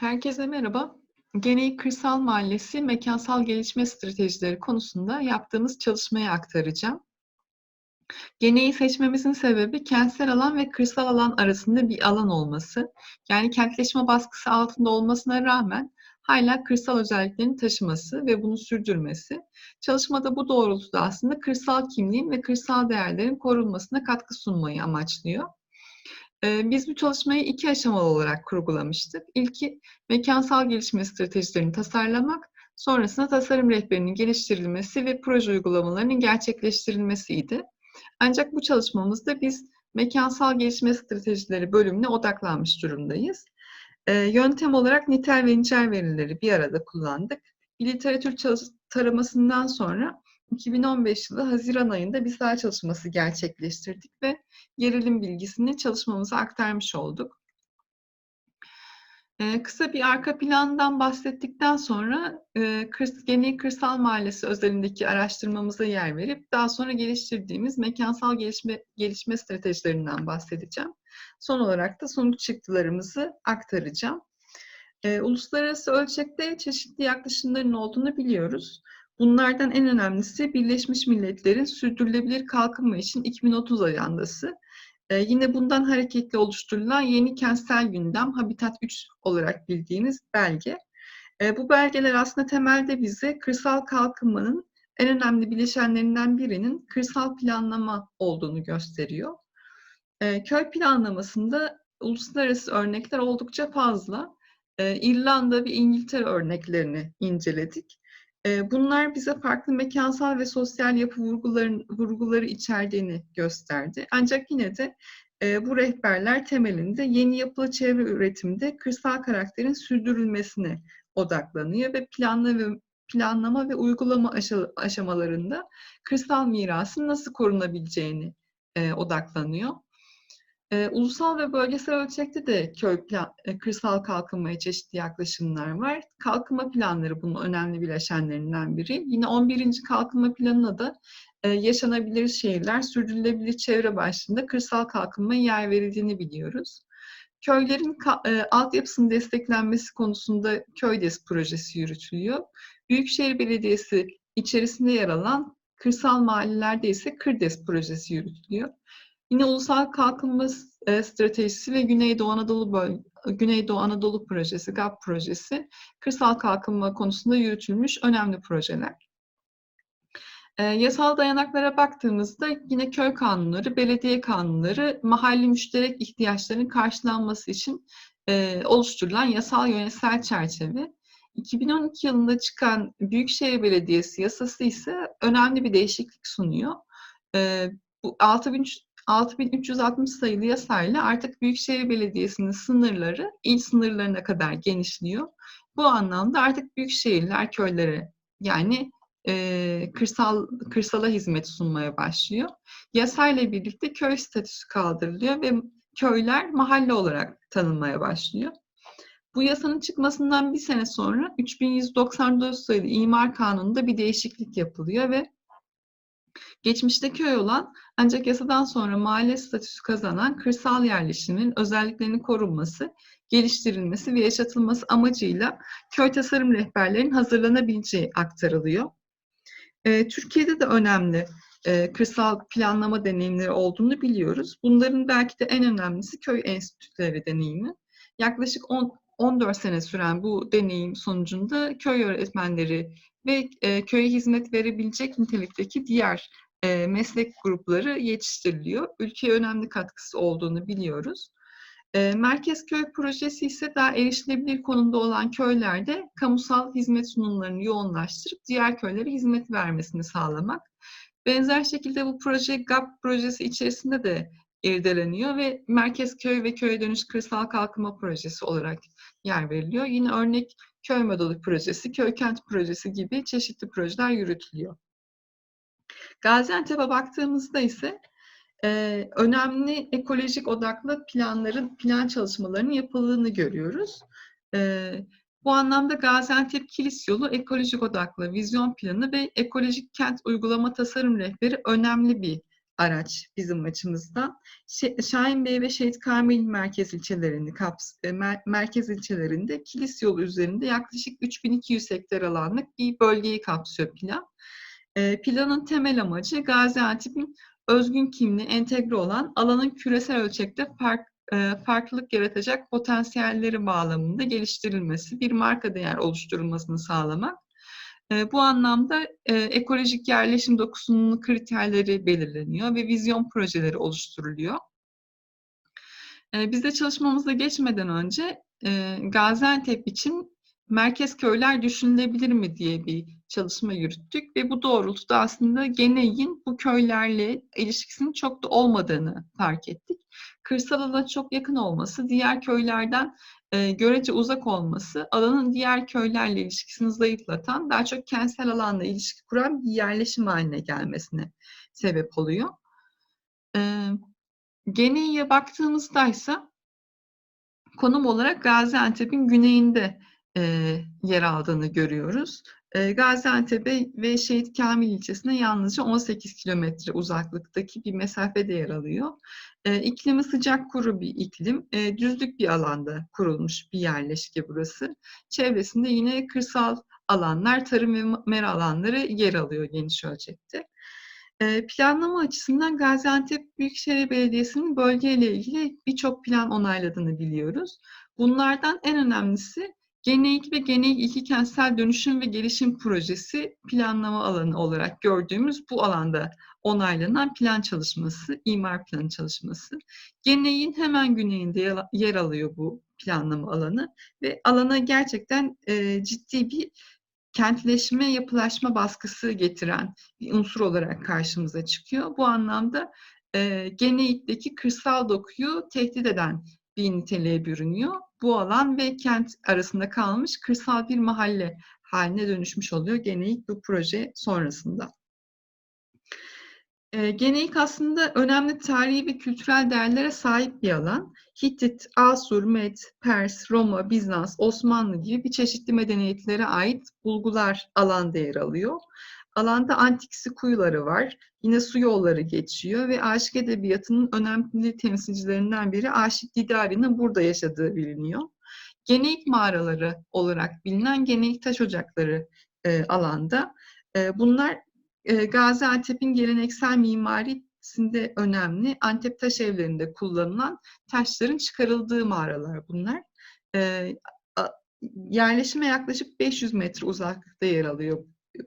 Herkese merhaba. Genel Kırsal Mahallesi mekansal gelişme stratejileri konusunda yaptığımız çalışmayı aktaracağım. Geneyi seçmemizin sebebi kentsel alan ve kırsal alan arasında bir alan olması. Yani kentleşme baskısı altında olmasına rağmen hala kırsal özelliklerini taşıması ve bunu sürdürmesi. Çalışmada bu doğrultuda aslında kırsal kimliğin ve kırsal değerlerin korunmasına katkı sunmayı amaçlıyor. Biz bu çalışmayı iki aşamalı olarak kurgulamıştık. İlki mekansal gelişme stratejilerini tasarlamak, sonrasında tasarım rehberinin geliştirilmesi ve proje uygulamalarının gerçekleştirilmesiydi. Ancak bu çalışmamızda biz mekansal gelişme stratejileri bölümüne odaklanmış durumdayız. Yöntem olarak nitel ve nicel verileri bir arada kullandık. Bir literatür taramasından sonra 2015 yılı Haziran ayında bir saha çalışması gerçekleştirdik ve gerilim bilgisini çalışmamıza aktarmış olduk. Ee, kısa bir arka plandan bahsettikten sonra e, Kırs, Kırsal Mahallesi özelindeki araştırmamıza yer verip daha sonra geliştirdiğimiz mekansal gelişme, gelişme stratejilerinden bahsedeceğim. Son olarak da sonuç çıktılarımızı aktaracağım. E, uluslararası ölçekte çeşitli yaklaşımların olduğunu biliyoruz. Bunlardan en önemlisi Birleşmiş Milletler'in sürdürülebilir kalkınma için 2030 ajandası. Ee, yine bundan hareketle oluşturulan yeni kentsel gündem Habitat 3 olarak bildiğiniz belge. Ee, bu belgeler aslında temelde bize kırsal kalkınmanın en önemli bileşenlerinden birinin kırsal planlama olduğunu gösteriyor. Ee, köy planlamasında uluslararası örnekler oldukça fazla. Ee, İrlanda ve İngiltere örneklerini inceledik. Bunlar bize farklı mekansal ve sosyal yapı vurguları içerdiğini gösterdi. Ancak yine de bu rehberler temelinde yeni yapılı çevre üretiminde kırsal karakterin sürdürülmesine odaklanıyor ve planlama ve uygulama aşamalarında kırsal mirasın nasıl korunabileceğini odaklanıyor. E, ulusal ve bölgesel ölçekte de köy plan, e, kırsal kalkınmaya çeşitli yaklaşımlar var. Kalkınma planları bunun önemli bileşenlerinden biri. Yine 11. kalkınma planına da e, yaşanabilir şehirler, sürdürülebilir çevre başlığında kırsal kalkınmaya yer verildiğini biliyoruz. Köylerin e, altyapısının desteklenmesi konusunda Köydes projesi yürütülüyor. Büyükşehir Belediyesi içerisinde yer alan kırsal mahallelerde ise Kırdes projesi yürütülüyor. Yine Ulusal Kalkınma e, Stratejisi ve Güneydoğu Anadolu Böl Güneydoğu Anadolu Projesi, GAP projesi, kırsal kalkınma konusunda yürütülmüş önemli projeler. E, yasal dayanaklara baktığımızda yine köy kanunları, belediye kanunları, mahalli müşterek ihtiyaçların karşılanması için e, oluşturulan yasal yönetsel çerçeve. 2012 yılında çıkan Büyükşehir Belediyesi yasası ise önemli bir değişiklik sunuyor. E, bu 6000 6360 sayılı yasayla artık Büyükşehir Belediyesi'nin sınırları il sınırlarına kadar genişliyor. Bu anlamda artık büyük şehirler köylere yani e, kırsal kırsala hizmet sunmaya başlıyor. Yasayla birlikte köy statüsü kaldırılıyor ve köyler mahalle olarak tanınmaya başlıyor. Bu yasanın çıkmasından bir sene sonra 3194 sayılı İmar Kanunu'nda bir değişiklik yapılıyor ve Geçmişte köy olan ancak yasadan sonra mahalle statüsü kazanan kırsal yerleşimin özelliklerinin korunması, geliştirilmesi ve yaşatılması amacıyla köy tasarım rehberlerinin hazırlanabileceği aktarılıyor. E, Türkiye'de de önemli e, kırsal planlama deneyimleri olduğunu biliyoruz. Bunların belki de en önemlisi köy enstitüleri deneyimi. Yaklaşık 10, 14 sene süren bu deneyim sonucunda köy öğretmenleri ve e, köye hizmet verebilecek nitelikteki diğer e, meslek grupları yetiştiriliyor. Ülkeye önemli katkısı olduğunu biliyoruz. E, Merkez Köy Projesi ise daha erişilebilir konumda olan köylerde kamusal hizmet sunumlarını yoğunlaştırıp diğer köylere hizmet vermesini sağlamak. Benzer şekilde bu proje GAP projesi içerisinde de irdeleniyor ve Merkez Köy ve Köye Dönüş Kırsal Kalkınma Projesi olarak yer veriliyor. Yine örnek köy modeli projesi, köy kent projesi gibi çeşitli projeler yürütülüyor. Gaziantep'e baktığımızda ise e, önemli ekolojik odaklı planların, plan çalışmalarının yapıldığını görüyoruz. E, bu anlamda Gaziantep Kilis Yolu ekolojik odaklı vizyon planı ve ekolojik kent uygulama tasarım rehberi önemli bir araç bizim açımızdan. Şahin Bey ve Şehit Kamil merkez ilçelerini kaps e, mer merkez ilçelerinde Kilis yolu üzerinde yaklaşık 3200 hektar alanlık bir bölgeyi kapsıyor plan. E, planın temel amacı Gaziantep'in özgün kimliği entegre olan alanın küresel ölçekte fark, e, farklılık yaratacak potansiyelleri bağlamında geliştirilmesi, bir marka değer oluşturulmasını sağlamak e, bu anlamda e, ekolojik yerleşim dokusunun kriterleri belirleniyor ve vizyon projeleri oluşturuluyor. E, biz de çalışmamıza geçmeden önce e, Gaziantep için merkez köyler düşünülebilir mi diye bir çalışma yürüttük ve bu doğrultuda aslında Geney'in bu köylerle ilişkisinin çok da olmadığını fark ettik. Kırsal alana çok yakın olması, diğer köylerden e, görece uzak olması alanın diğer köylerle ilişkisini zayıflatan, daha çok kentsel alanla ilişki kuran bir yerleşim haline gelmesine sebep oluyor. E, Geney'e baktığımızda ise konum olarak Gaziantep'in güneyinde e, yer aldığını görüyoruz. E, Gaziantep'e ve Şehit Kamil ilçesine yalnızca 18 kilometre uzaklıktaki bir mesafede yer alıyor. E, iklimi sıcak kuru bir iklim, e, düzlük bir alanda kurulmuş bir yerleşke burası. Çevresinde yine kırsal alanlar, tarım ve mera alanları yer alıyor geniş ölçekte. E, planlama açısından Gaziantep Büyükşehir Belediyesi'nin bölgeyle ilgili birçok plan onayladığını biliyoruz. Bunlardan en önemlisi Geneyik ve Geneyik iki kentsel dönüşüm ve gelişim projesi planlama alanı olarak gördüğümüz bu alanda onaylanan plan çalışması, imar planı çalışması. Geneyik'in hemen güneyinde yer alıyor bu planlama alanı ve alana gerçekten e, ciddi bir kentleşme, yapılaşma baskısı getiren bir unsur olarak karşımıza çıkıyor. Bu anlamda e, Geneyik'teki kırsal dokuyu tehdit eden bir niteliğe bürünüyor. Bu alan ve kent arasında kalmış kırsal bir mahalle haline dönüşmüş oluyor Geneyik bu proje sonrasında. E, Geneyik aslında önemli tarihi ve kültürel değerlere sahip bir alan. Hittit, Asur, Med, Pers, Roma, Bizans, Osmanlı gibi bir çeşitli medeniyetlere ait bulgular alanda yer alıyor. Alanda antiksi kuyuları var. Yine su yolları geçiyor ve aşık edebiyatının önemli temsilcilerinden biri Aşık Didari'nin burada yaşadığı biliniyor. Geneyik mağaraları olarak bilinen Geneyik taş ocakları e, alanda. E, bunlar e, Gaziantep'in geleneksel mimarisinde önemli Antep taş evlerinde kullanılan taşların çıkarıldığı mağaralar bunlar. E, yerleşime yaklaşık 500 metre uzaklıkta yer alıyor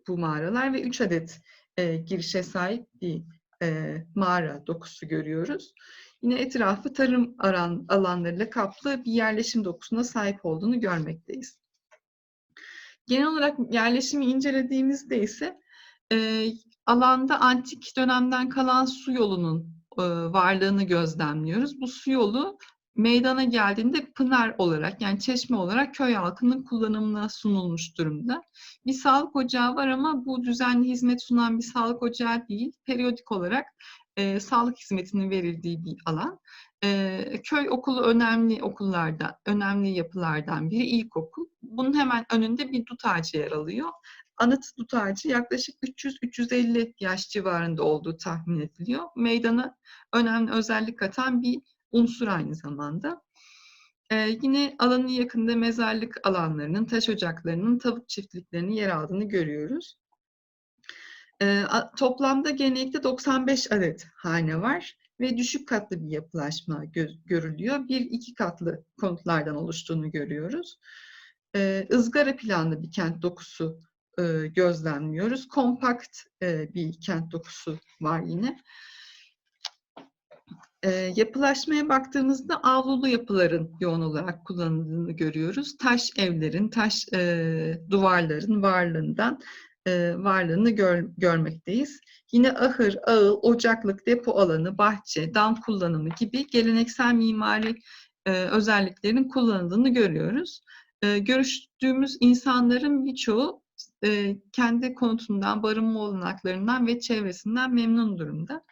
bu mağaralar ve 3 adet e, girişe sahip bir e, mağara dokusu görüyoruz. Yine etrafı tarım aran, alanlarıyla kaplı bir yerleşim dokusuna sahip olduğunu görmekteyiz. Genel olarak yerleşimi incelediğimizde ise e, alanda antik dönemden kalan su yolunun e, varlığını gözlemliyoruz. Bu su yolu meydana geldiğinde pınar olarak yani çeşme olarak köy halkının kullanımına sunulmuş durumda. Bir sağlık ocağı var ama bu düzenli hizmet sunan bir sağlık ocağı değil. Periyodik olarak e, sağlık hizmetinin verildiği bir alan. E, köy okulu önemli okullardan, önemli yapılardan biri ilkokul. Bunun hemen önünde bir dut ağacı yer alıyor. Anıt dut ağacı yaklaşık 300-350 yaş civarında olduğu tahmin ediliyor. Meydana önemli özellik katan bir unsur aynı zamanda. Ee, yine alanın yakında mezarlık alanlarının, taş ocaklarının, tavuk çiftliklerinin yer aldığını görüyoruz. Ee, toplamda genellikle 95 adet hane var ve düşük katlı bir yapılaşma gö- görülüyor. Bir iki katlı konutlardan oluştuğunu görüyoruz. Ee, ızgara planlı bir kent dokusu e, gözlemliyoruz. Kompakt e, bir kent dokusu var yine. E, yapılaşmaya baktığımızda avlulu yapıların yoğun olarak kullanıldığını görüyoruz. Taş evlerin, taş e, duvarların varlığından e, varlığını gör, görmekteyiz. Yine ahır, ağıl, ocaklık, depo alanı, bahçe, dam kullanımı gibi geleneksel mimari e, özelliklerin kullanıldığını görüyoruz. E, görüştüğümüz insanların birçoğu e, kendi konutundan, barınma olanaklarından ve çevresinden memnun durumda.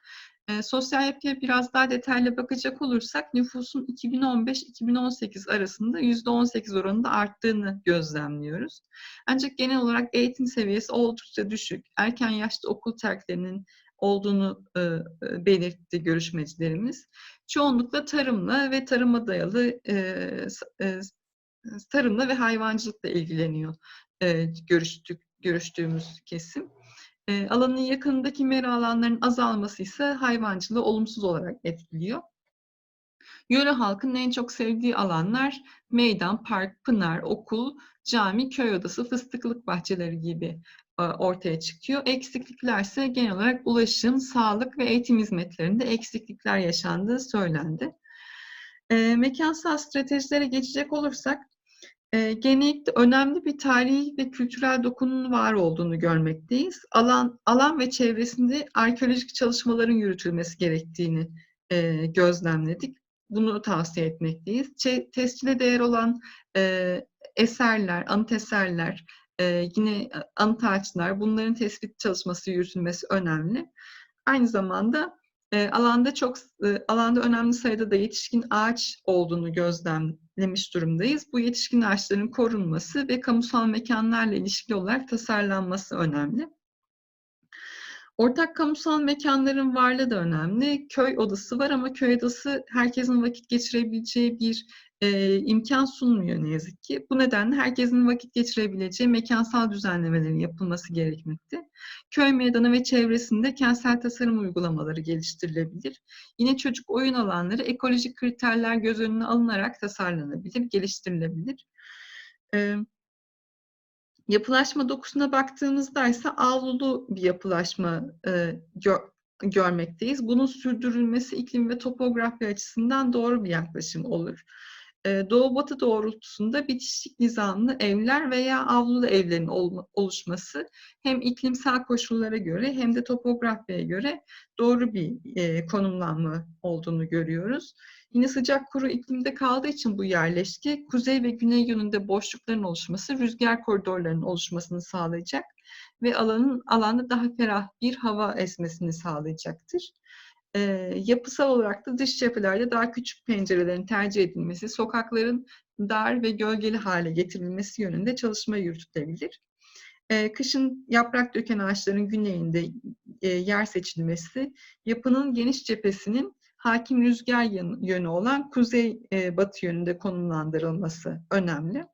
E, sosyal yapıya biraz daha detaylı bakacak olursak nüfusun 2015-2018 arasında %18 oranında arttığını gözlemliyoruz. Ancak genel olarak eğitim seviyesi oldukça düşük. Erken yaşta okul terklerinin olduğunu e, e, belirtti görüşmecilerimiz. Çoğunlukla tarımla ve tarıma dayalı e, e, tarımla ve hayvancılıkla ilgileniyor e, görüştük, görüştüğümüz kesim. E, alanın yakınındaki mera alanlarının azalması ise hayvancılığı olumsuz olarak etkiliyor. Yöre halkının en çok sevdiği alanlar meydan, park, pınar, okul, cami, köy odası, fıstıklık bahçeleri gibi e, ortaya çıkıyor. Eksiklikler ise genel olarak ulaşım, sağlık ve eğitim hizmetlerinde eksiklikler yaşandığı söylendi. E, mekansal stratejilere geçecek olursak, e, genellikle önemli bir tarihi ve kültürel dokunun var olduğunu görmekteyiz. Alan, alan ve çevresinde arkeolojik çalışmaların yürütülmesi gerektiğini e, gözlemledik. Bunu tavsiye etmekteyiz. Ç- tescile değer olan e, eserler, anıt eserler, e, yine anıt ağaçlar, bunların tespit çalışması yürütülmesi önemli. Aynı zamanda e, alanda çok e, alanda önemli sayıda da yetişkin ağaç olduğunu gözlemlemiş durumdayız. Bu yetişkin ağaçların korunması ve kamusal mekanlarla ilişkili olarak tasarlanması önemli. Ortak kamusal mekanların varlığı da önemli. Köy odası var ama köy odası herkesin vakit geçirebileceği bir e, imkan sunmuyor ne yazık ki. Bu nedenle herkesin vakit geçirebileceği mekansal düzenlemelerin yapılması gerekmekte. Köy meydanı ve çevresinde kentsel tasarım uygulamaları geliştirilebilir. Yine çocuk oyun alanları ekolojik kriterler göz önüne alınarak tasarlanabilir, geliştirilebilir. E, yapılaşma dokusuna baktığımızda ise avlulu bir yapılaşma e, gör, görmekteyiz. Bunun sürdürülmesi iklim ve topografi açısından doğru bir yaklaşım olur. Doğu batı doğrultusunda bitişik nizamlı evler veya avlulu evlerin oluşması hem iklimsel koşullara göre hem de topografiye göre doğru bir konumlanma olduğunu görüyoruz. Yine sıcak kuru iklimde kaldığı için bu yerleşke kuzey ve güney yönünde boşlukların oluşması rüzgar koridorlarının oluşmasını sağlayacak ve alanın alanda daha ferah bir hava esmesini sağlayacaktır. E, yapısal olarak da dış cephelerde daha küçük pencerelerin tercih edilmesi, sokakların dar ve gölgeli hale getirilmesi yönünde çalışma yürütülebilir. E, kışın yaprak döken ağaçların güneyinde e, yer seçilmesi, yapının geniş cephesinin hakim rüzgar yönü olan kuzey e, batı yönünde konumlandırılması önemli.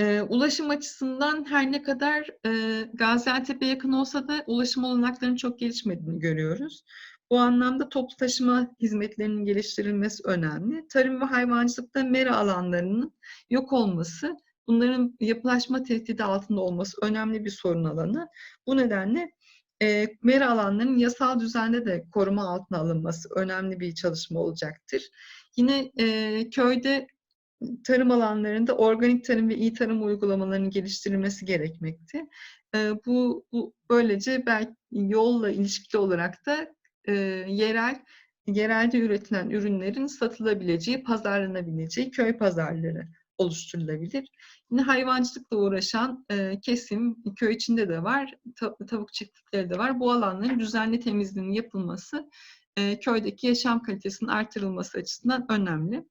E, ulaşım açısından her ne kadar e, Gaziantep'e yakın olsa da ulaşım olanaklarının çok gelişmediğini görüyoruz. Bu anlamda toplu taşıma hizmetlerinin geliştirilmesi önemli. Tarım ve hayvancılıkta mera alanlarının yok olması, bunların yapılaşma tehdidi altında olması önemli bir sorun alanı. Bu nedenle e, mera alanlarının yasal düzende de koruma altına alınması önemli bir çalışma olacaktır. Yine e, köyde tarım alanlarında organik tarım ve iyi tarım uygulamalarının geliştirilmesi gerekmekte. Bu, bu böylece belki yolla ilişkili olarak da e, yerel yerelde üretilen ürünlerin satılabileceği, pazarlanabileceği köy pazarları oluşturulabilir. Yine hayvancılıkla uğraşan e, kesim köy içinde de var, tavuk çiftlikleri de var. Bu alanların düzenli temizliğinin yapılması e, köydeki yaşam kalitesinin artırılması açısından önemli.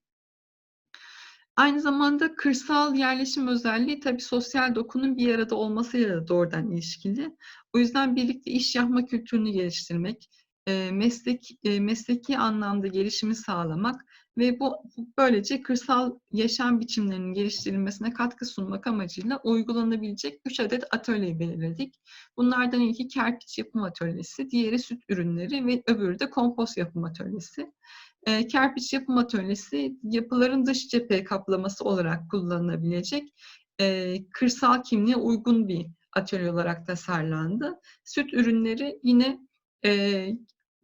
Aynı zamanda kırsal yerleşim özelliği tabii sosyal dokunun bir arada olmasıyla da doğrudan ilişkili. O yüzden birlikte iş yapma kültürünü geliştirmek, e, meslek e, mesleki anlamda gelişimi sağlamak ve bu böylece kırsal yaşam biçimlerinin geliştirilmesine katkı sunmak amacıyla uygulanabilecek 3 adet atölye belirledik. Bunlardan ilki kerpiç yapım atölyesi, diğeri süt ürünleri ve öbürü de kompost yapım atölyesi. E, kerpiç yapım atölyesi yapıların dış cephe kaplaması olarak kullanılabilecek e, kırsal kimliğe uygun bir atölye olarak tasarlandı. Süt ürünleri yine e,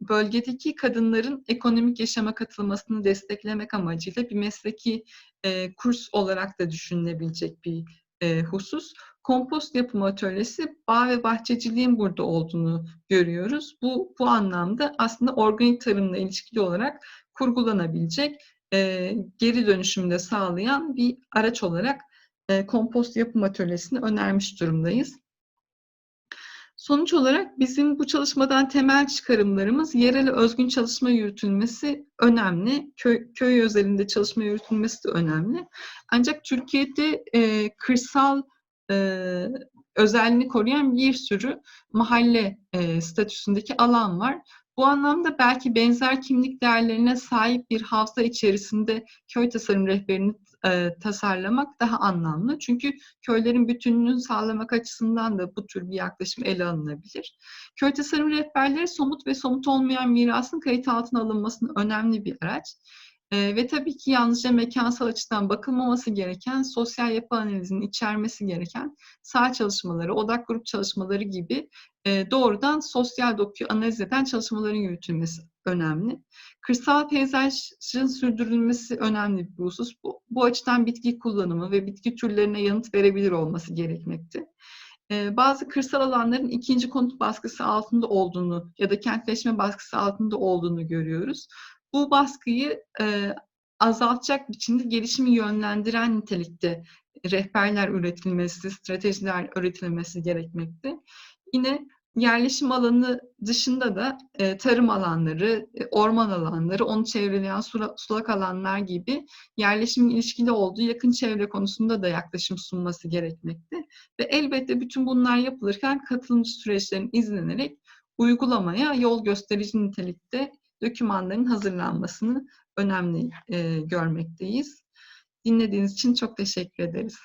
bölgedeki kadınların ekonomik yaşama katılmasını desteklemek amacıyla bir mesleki e, kurs olarak da düşünülebilecek bir e, husus. Kompost yapım atölyesi bağ ve bahçeciliğin burada olduğunu görüyoruz. Bu bu anlamda aslında organik tarımla ilişkili olarak kurgulanabilecek, e, geri dönüşümde sağlayan bir araç olarak e, kompost yapım atölyesini önermiş durumdayız. Sonuç olarak bizim bu çalışmadan temel çıkarımlarımız yerel özgün çalışma yürütülmesi önemli. Köy, köy özelinde çalışma yürütülmesi de önemli. Ancak Türkiye'de e, kırsal e, özelliğini koruyan bir sürü mahalle e, statüsündeki alan var. Bu anlamda belki benzer kimlik değerlerine sahip bir havza içerisinde köy tasarım rehberini e, tasarlamak daha anlamlı. Çünkü köylerin bütünlüğünü sağlamak açısından da bu tür bir yaklaşım ele alınabilir. Köy tasarım rehberleri somut ve somut olmayan mirasın kayıt altına alınmasının önemli bir araç. E, ve tabii ki yalnızca mekansal açıdan bakılmaması gereken, sosyal yapı analizinin içermesi gereken sağ çalışmaları, odak grup çalışmaları gibi e, doğrudan sosyal dokuyu analiz eden çalışmaların yürütülmesi önemli. Kırsal peyzajın sürdürülmesi önemli bir husus. Bu, bu açıdan bitki kullanımı ve bitki türlerine yanıt verebilir olması gerekmekte. Ee, bazı kırsal alanların ikinci konut baskısı altında olduğunu ya da kentleşme baskısı altında olduğunu görüyoruz. Bu baskıyı e, azaltacak biçimde gelişimi yönlendiren nitelikte rehberler üretilmesi, stratejiler üretilmesi gerekmekte. Yine yerleşim alanı dışında da e, tarım alanları, e, orman alanları, onu çevreleyen sula, sulak alanlar gibi yerleşimin ilişkili olduğu yakın çevre konusunda da yaklaşım sunması gerekmekte. Ve elbette bütün bunlar yapılırken katılımcı süreçlerin izlenerek uygulamaya yol gösterici nitelikte dokümanların hazırlanmasını önemli e, görmekteyiz. Dinlediğiniz için çok teşekkür ederiz.